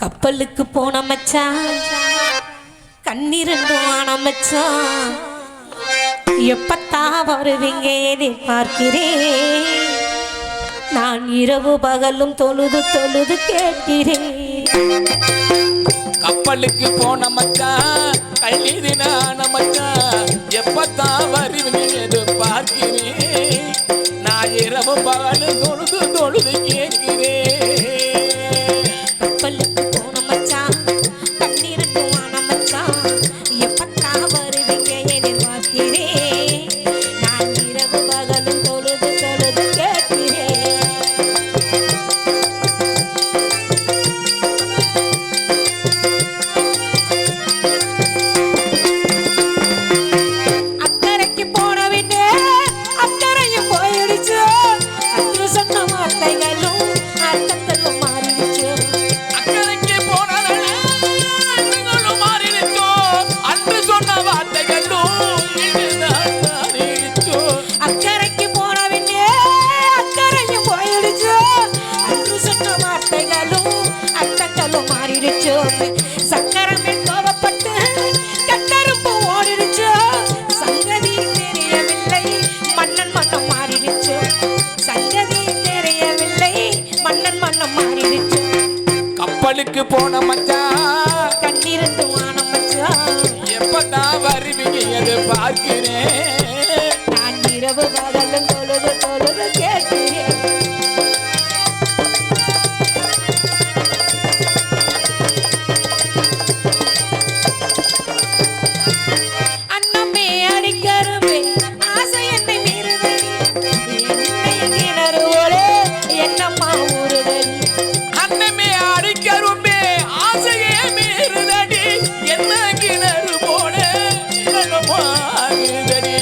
கப்பலுக்கு போன மச்சான் கண்ணிரண்டும் ஆன மச்சான் எப்பத்தா வருவீங்க பார்க்கிறேன் நான் இரவு பகலும் தொழுது தொழுது கேட்கிறேன் கப்பலுக்கு போன மச்சான் கல்லிதினான மச்சான் எப்பத்தா வருவீங்க alone, I left alone. ஊருக்கு போன மச்சான் கண்ணிருந்து வானம் மச்சான் எப்பதான் வருவீங்க அது பார்க்கிறேன் நான் இரவு பகலும் தொழுது தொழுது கேட்கிறேன். அண்ணமே அறிஞருமே ஆசை என்னம்மா வாழ்தடி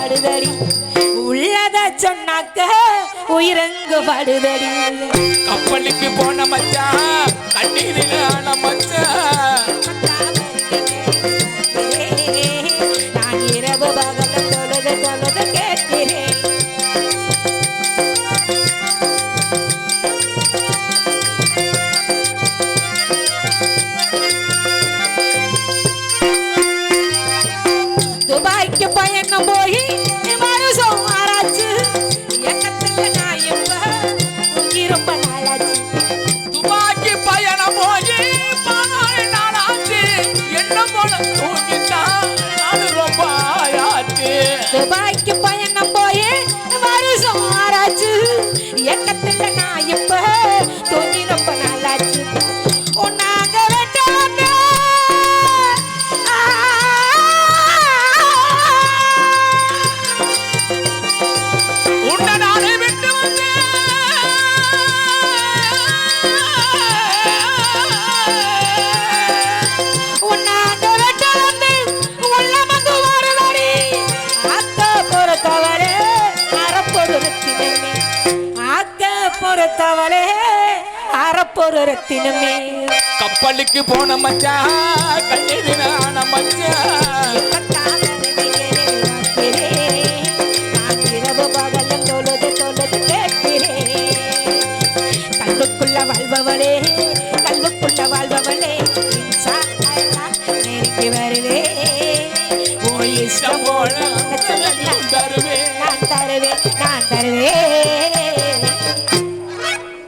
படுதடி. உள்ளத சொன்னாக்க உயிரங்கு படுதடி. கப்பலுக்கு போன மச்சா கண்ணீரில் ஆன Bye, goodbye. ஒரு தவளே அறப்பொரு ரத்தினமே கப்பலுக்கு போன மச்சா கண்ணெதிரான மச்சா. வாழ்பவளே கல்வுக்குள்ள வாழ்பவளே நேருக்கு வரலே போய் போல